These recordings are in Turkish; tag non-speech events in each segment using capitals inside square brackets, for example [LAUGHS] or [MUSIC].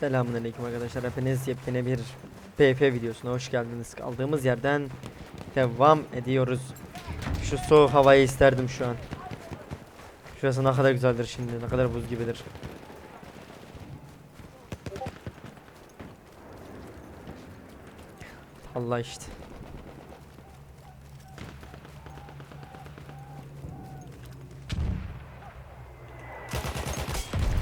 Selamünaleyküm arkadaşlar. Hepiniz yepyeni bir PF videosuna hoş geldiniz. Kaldığımız yerden devam ediyoruz. Şu soğuk havayı isterdim şu an. Şurası ne kadar güzeldir şimdi. Ne kadar buz gibidir. Allah işte.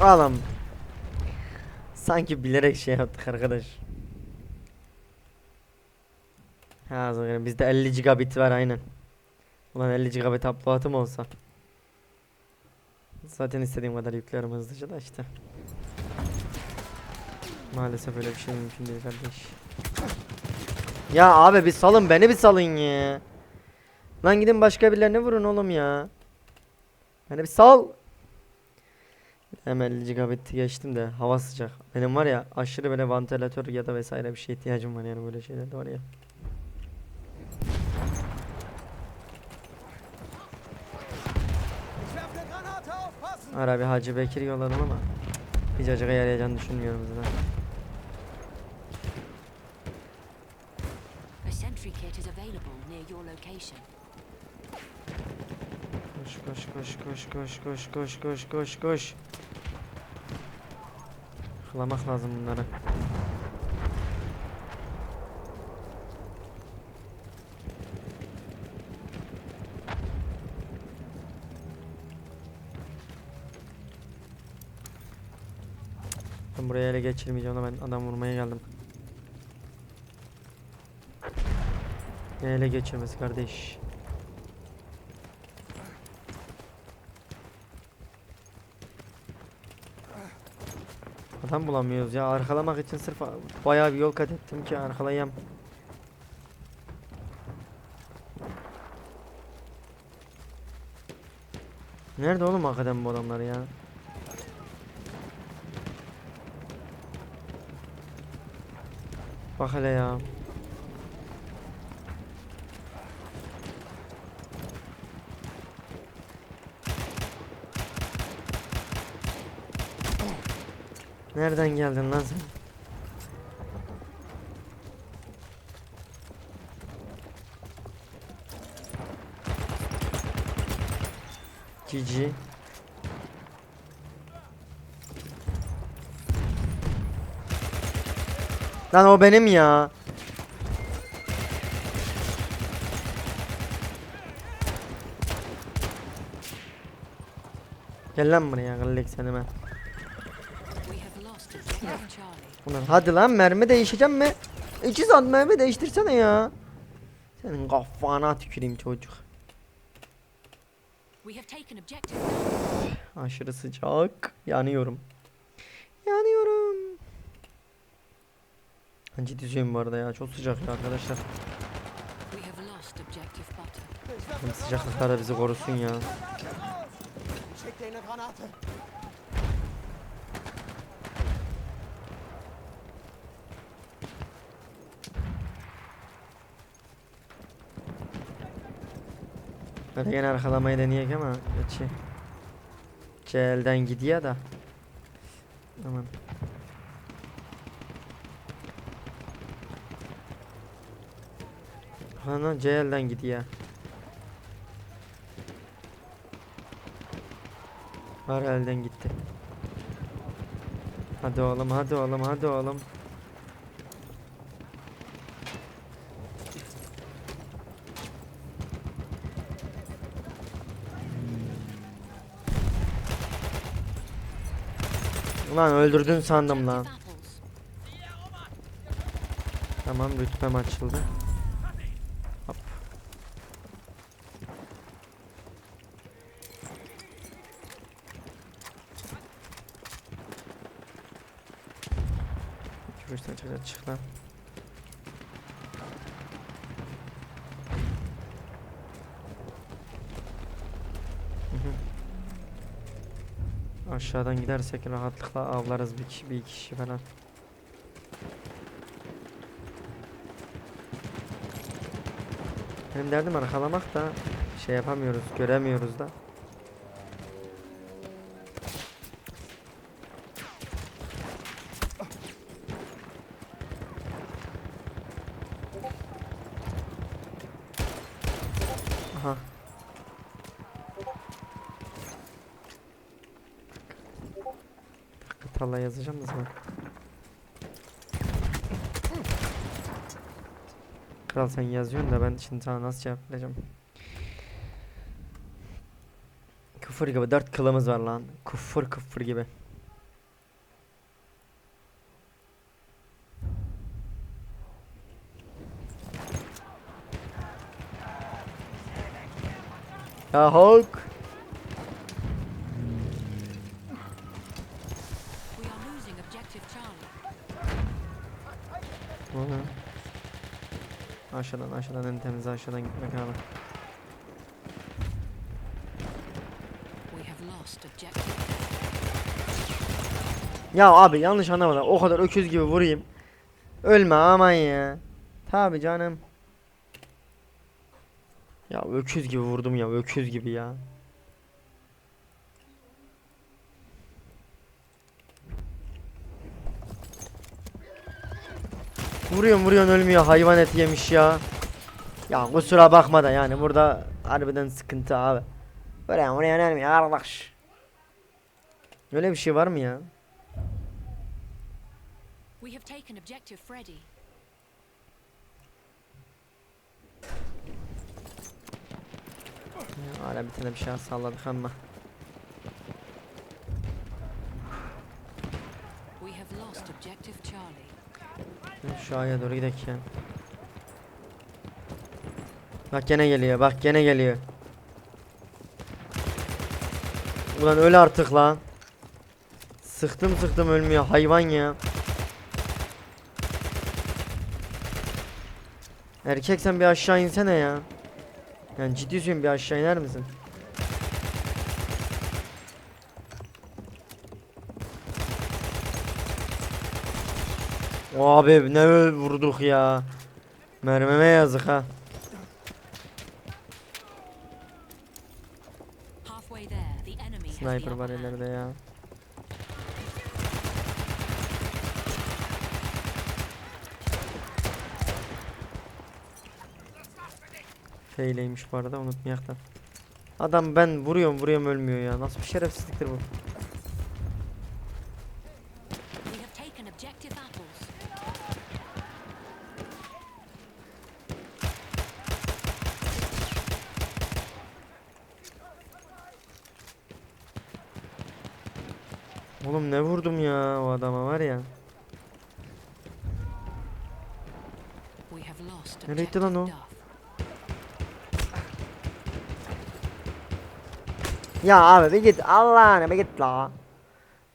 Ağlam. Sanki bilerek şey yaptık arkadaş. Ha bizde 50 gigabit var aynen. Ulan 50 gigabit upload'um olsa. Zaten istediğim kadar yüklerim hızlıca da işte. Maalesef öyle bir şey mümkün değil kardeş. Ya abi bir salın beni bir salın ya. Lan gidin başka birilerine vurun oğlum ya. Beni bir sal. Hemen 50 gigabit geçtim de hava sıcak. Benim var ya aşırı böyle vantilatör ya da vesaire bir şey ihtiyacım var yani böyle şeyler de var ya. Ara bir Hacı Bekir yolladım ama hiç acığa yarayacağını düşünmüyorum zaten. Koş koş koş koş koş koş koş koş koş koş. Hılamak lazım bunları. Buraya ele geçirmeyeceğim ona ben adam vurmaya geldim. Ne ele geçirmesi kardeş. Adam bulamıyoruz ya. Arkalamak için sırf bayağı bir yol kat ettim ki arkalayayım. Nerede oğlum hakikaten bu adamlar ya? Bak hele ya. Nereden geldin lan sen? Cici. Lan o benim ya. Gel lan buraya gıllık seni ben. We have lost objective Charlie. Ulan hadi lan mermi değişeceğim mi? İki saat mermi değiştirsene ya. Senin kafana tüküreyim çocuk. We have taken objective. Aşırı sıcak. Yanıyorum. Yanıyorum. Ciddi söylüyorum bu arada ya. Çok sıcak ya arkadaşlar. Sıcaklıklar da bizi korusun ya. Hadi gene arkalamayı deneyek ama geçi. Celden gidiyor da. Aman. Ana Celden gidiyor. Var elden gitti. Hadi oğlum hadi oğlum hadi oğlum. Ulan öldürdün sandım lan. Tamam rütbem açıldı. Hop. Çıkacak çık lan. Hı hı. Aşağıdan gidersek rahatlıkla avlarız bir kişi, bir iki kişi falan. Benim derdim arkalamak da şey yapamıyoruz, göremiyoruz da. Kartal'la yazacağım da sana. Kral sen yazıyorsun da ben şimdi sana nasıl cevap vereceğim? Kufur gibi dört kılımız var lan. Kufur kufur gibi. Ya Hulk. Aşağıdan aşağıdan en temiz aşağıdan gitmek abi. We have lost objective. Ya abi yanlış anlamadım. O kadar öküz gibi vurayım. Ölme aman ya. Tabi canım. Ya öküz gibi vurdum ya öküz gibi ya. Vuruyorsun vuruyorsun ölmüyor hayvan eti yemiş ya. Ya kusura bakma da yani burada harbiden sıkıntı abi. Buraya oraya ölmüyor arkadaş. Öyle bir şey var mı ya? We have taken objective Freddy. Ya, Hala bir tane bir şey salladık ama. We have lost objective Aya doğru gidelim. Bak gene geliyor bak gene geliyor. Ulan öl artık lan. Sıktım sıktım ölmüyor hayvan ya. Erkek sen bir aşağı insene ya. Yani ciddi bir aşağı iner misin? Abi ne vurduk ya. Mermime yazık ha. Sniper var ileride ya. Feyleymiş bu arada unutmayak da. Adam ben vuruyorum vuruyorum ölmüyor ya. Nasıl bir şerefsizliktir bu? Oğlum ne vurdum ya o adama var ya. Nereye gitti lan o? Ya abi bir git Allah'ını bir git la.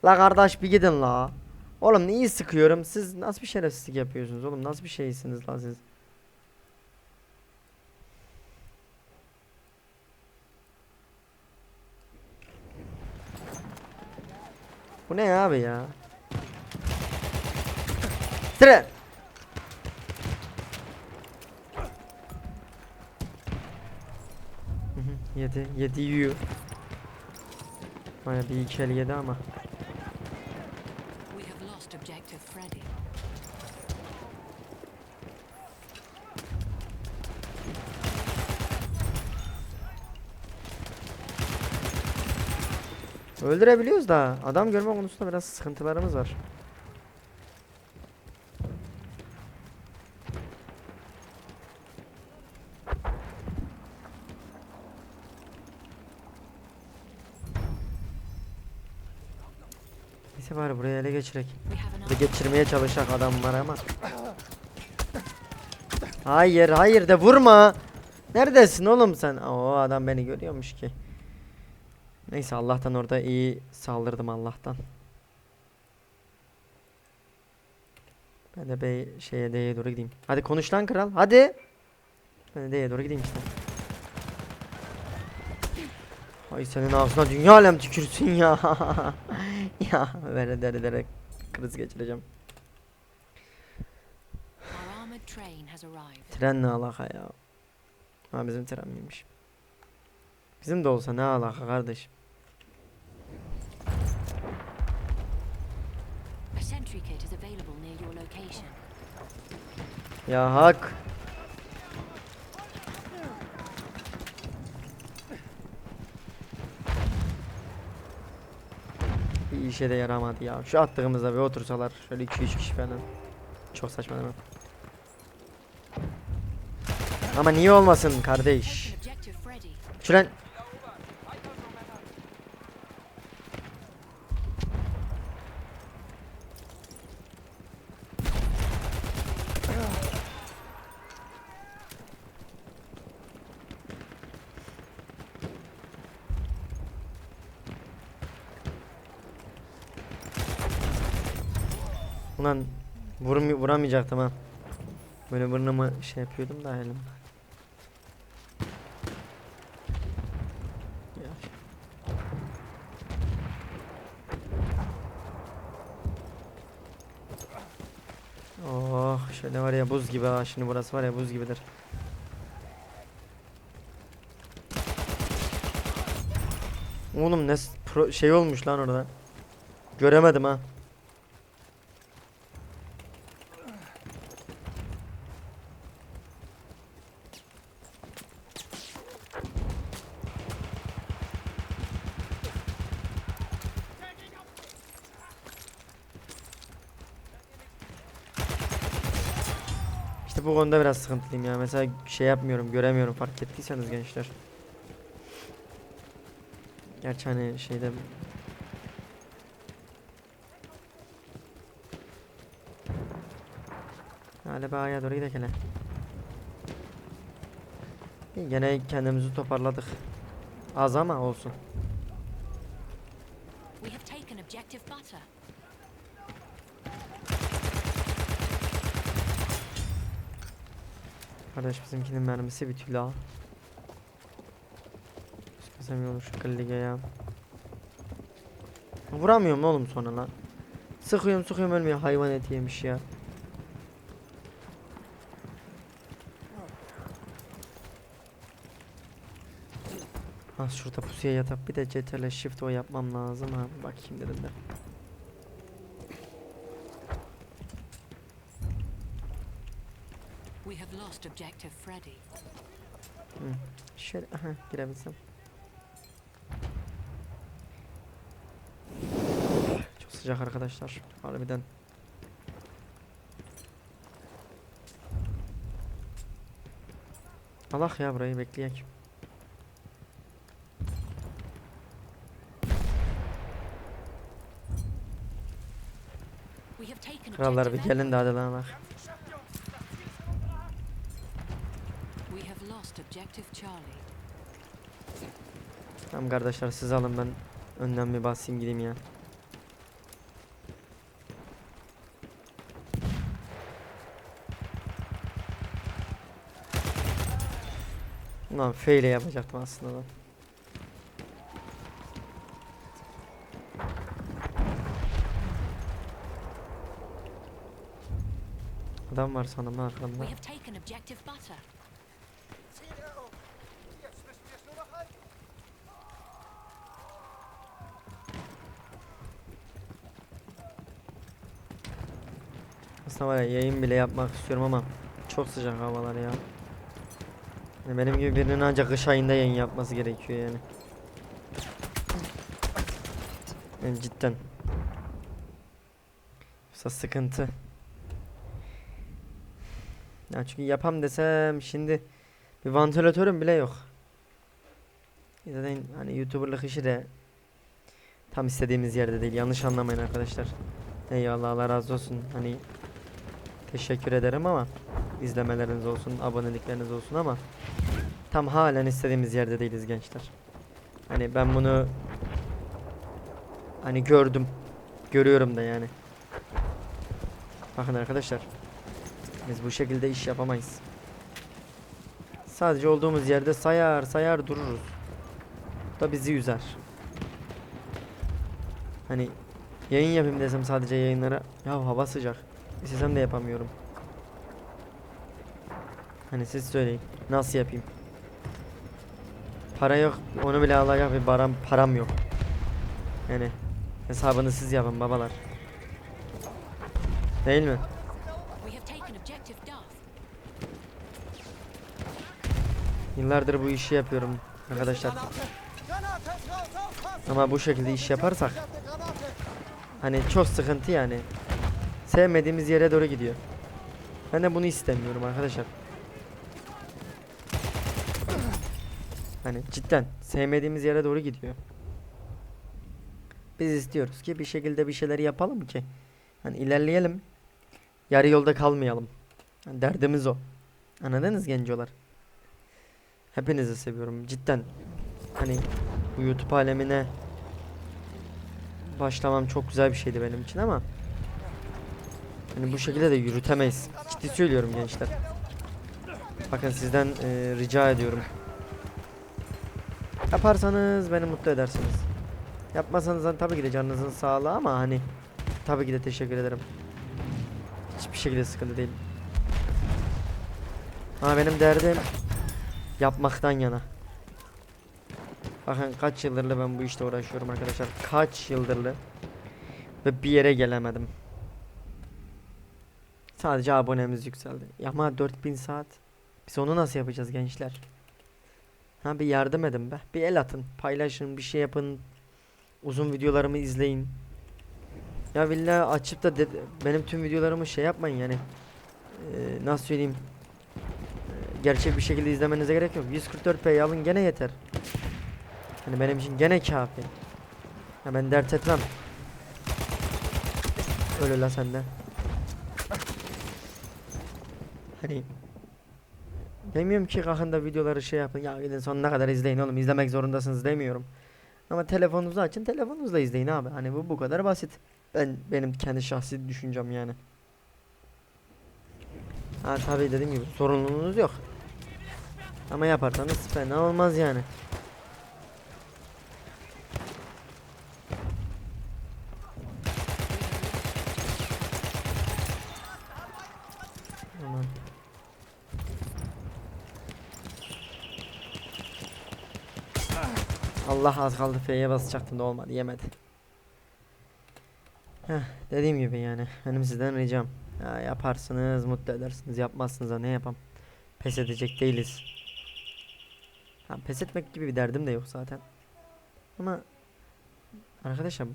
La kardeş bir gidin la. Oğlum iyi sıkıyorum. Siz nasıl bir şerefsizlik yapıyorsunuz oğlum? Nasıl bir şeysiniz la siz? Bu ne abi ya? Tren. Yedi, yedi yiyor. Baya bir iki el yedi ama. We have lost objective Freddy. Öldürebiliyoruz da adam görme konusunda biraz sıkıntılarımız var. Neyse bari buraya ele geçirek. De geçirmeye çalışacak adam var ama. Hayır hayır de vurma. Neredesin oğlum sen? O adam beni görüyormuş ki. Neyse Allah'tan orada iyi saldırdım Allah'tan. Ben de B şeye D'ye doğru gideyim. Hadi konuş lan kral. Hadi. Ben de D'ye doğru gideyim işte. Ay senin ağzına dünya alem tükürsün ya. [LAUGHS] ya böyle dere dere kriz geçireceğim. Tren ne alaka ya? Ha bizim tren miymiş? Bizim de olsa ne alaka kardeşim? Available near your location. Ya hak. Bir işe de yaramadı ya. Şu attığımızda bir otursalar şöyle 2-3 kişi falan. Çok saçma değil mi? Ama niye olmasın kardeş? Şuran Ulan vurum vuramayacaktım ha. Böyle burnumu şey yapıyordum da elim. Oh şöyle var ya buz gibi ha şimdi burası var ya buz gibidir. Oğlum ne şey olmuş lan orada. Göremedim ha. İşte bu konuda biraz sıkıntılıyım ya. Mesela şey yapmıyorum, göremiyorum fark ettiyseniz gençler. Gerçi hani şeyde Galiba A'ya doğru gidelim hele. İyi, Gene kendimizi toparladık. Az ama olsun. We have taken objective butter. Kardeş bizimkinin mermisi bitiyor la. Sıkısam iyi olur şu kallige ya. Vuramıyorum oğlum sonra lan. Sıkıyorum sıkıyorum ölmüyor hayvan eti yemiş ya. Az şurada pusuya yatıp bir de CTRL shift o yapmam lazım ha. Bakayım dedim de. We have lost objective Freddy. Şöyle aha girebilsem. Çok sıcak arkadaşlar. Harbiden. Allah ya burayı bekleyek. Krallar bir gelin de hadi lan bak. We have lost objective Charlie. Tamam kardeşler siz alın ben önden bir basayım gideyim ya. Ulan F ile yapacaktım aslında lan. Adam var sanırım lan arkamda. Aslında var ya yayın bile yapmak istiyorum ama çok sıcak havalar ya. Benim gibi birinin ancak kış ayında yayın yapması gerekiyor yani. Yani cidden. Yoksa sıkıntı. Ya çünkü yapam desem şimdi bir vantilatörüm bile yok. Zaten hani YouTuber'lık işi de tam istediğimiz yerde değil. Yanlış anlamayın arkadaşlar. Eyvallah Allah razı olsun. Hani teşekkür ederim ama izlemeleriniz olsun, abonelikleriniz olsun ama tam halen istediğimiz yerde değiliz gençler. Hani ben bunu hani gördüm. Görüyorum da yani. Bakın arkadaşlar. Biz bu şekilde iş yapamayız. Sadece olduğumuz yerde sayar sayar dururuz. Bu da bizi üzer. Hani Yayın yapayım desem sadece yayınlara ya hava sıcak. İstesem de yapamıyorum. Hani siz söyleyin. Nasıl yapayım? Para yok. Onu bile alacak bir param, param yok. Yani hesabını siz yapın babalar. Değil mi? Yıllardır bu işi yapıyorum arkadaşlar. Ama bu şekilde iş yaparsak! Hani çok sıkıntı yani. Sevmediğimiz yere doğru gidiyor. Ben de bunu istemiyorum arkadaşlar. Hani cidden sevmediğimiz yere doğru gidiyor. Biz istiyoruz ki bir şekilde bir şeyler yapalım ki hani ilerleyelim. Yarı yolda kalmayalım. Yani derdimiz o. Anladınız gencolar? Hepinizi seviyorum cidden. Hani bu YouTube alemine başlamam çok güzel bir şeydi benim için ama hani bu şekilde de yürütemeyiz. Ciddi söylüyorum gençler. Bakın sizden e, rica ediyorum. Yaparsanız beni mutlu edersiniz. Yapmasanız hani tabii ki de canınızın sağlığı ama hani tabii ki de teşekkür ederim. Hiçbir şekilde sıkıntı değil. Ama benim derdim yapmaktan yana. Bakın kaç yıldırlı ben bu işte uğraşıyorum arkadaşlar. Kaç yıldırlı ve bir yere gelemedim. Sadece abonemiz yükseldi. Ama 4000 saat. Biz onu nasıl yapacağız gençler? Ha bir yardım edin be. Bir el atın. Paylaşın. Bir şey yapın. Uzun videolarımı izleyin. Ya billahi açıp da benim tüm videolarımı şey yapmayın yani. Ee, nasıl söyleyeyim? Ee, gerçek bir şekilde izlemenize gerek yok. 144p alın gene yeter. Hani benim için gene kafi. Ya ben dert etmem. Öyle la sende. Hani Demiyorum ki kalkın da videoları şey yapın ya gidin sonuna kadar izleyin oğlum izlemek zorundasınız demiyorum. Ama telefonunuzu açın telefonunuzla izleyin abi. Hani bu bu kadar basit. Ben benim kendi şahsi düşüncem yani. Ha tabii dediğim gibi sorumluluğunuz yok. Ama yaparsanız fena olmaz yani. Aman. Allah az kaldı F'ye basacaktım da olmadı yemedi. Heh, dediğim gibi yani benim sizden ricam ya yaparsınız mutlu edersiniz yapmazsınız ne yapam pes edecek değiliz. Ha, pes etmek gibi bir derdim de yok zaten. Ama arkadaşlar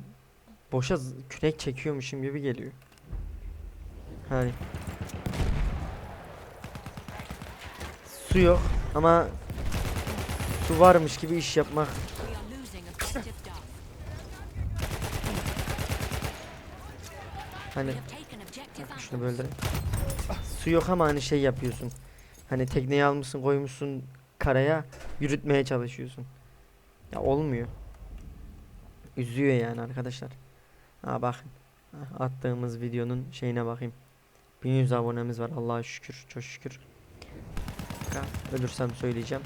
boşa kürek çekiyormuşum gibi geliyor. Hani su yok ama su varmış gibi iş yapmak hani şunu böldüreyim. Su yok ama hani şey yapıyorsun. Hani tekneyi almışsın koymuşsun karaya yürütmeye çalışıyorsun. Ya olmuyor. Üzüyor yani arkadaşlar. Ha bakın. Ha, Attığımız videonun şeyine bakayım. 1100 abonemiz var Allah'a şükür. Çok şükür. Ölürsem söyleyeceğim.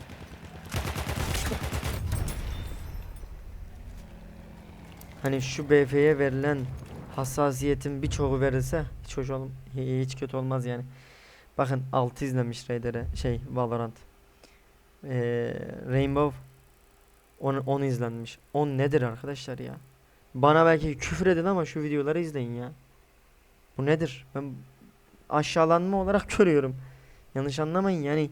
Hani şu BF'ye verilen hassasiyetin birçoğu verilse hiç hoş ol hiç kötü olmaz yani. Bakın 6 izlemiş Raider'e şey Valorant. Ee, Rainbow 10, 10 izlenmiş. 10 nedir arkadaşlar ya? Bana belki küfür edin ama şu videoları izleyin ya. Bu nedir? Ben aşağılanma olarak [LAUGHS] görüyorum. Yanlış anlamayın yani.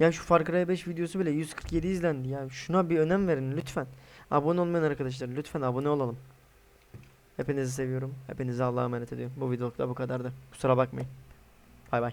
Ya şu Far Cry 5 videosu bile 147 izlendi ya. Şuna bir önem verin lütfen. Abone olmayan arkadaşlar lütfen abone olalım. Hepinizi seviyorum. Hepinizi Allah'a emanet ediyorum. Bu videoluk da bu kadardı. Kusura bakmayın. Bay bay.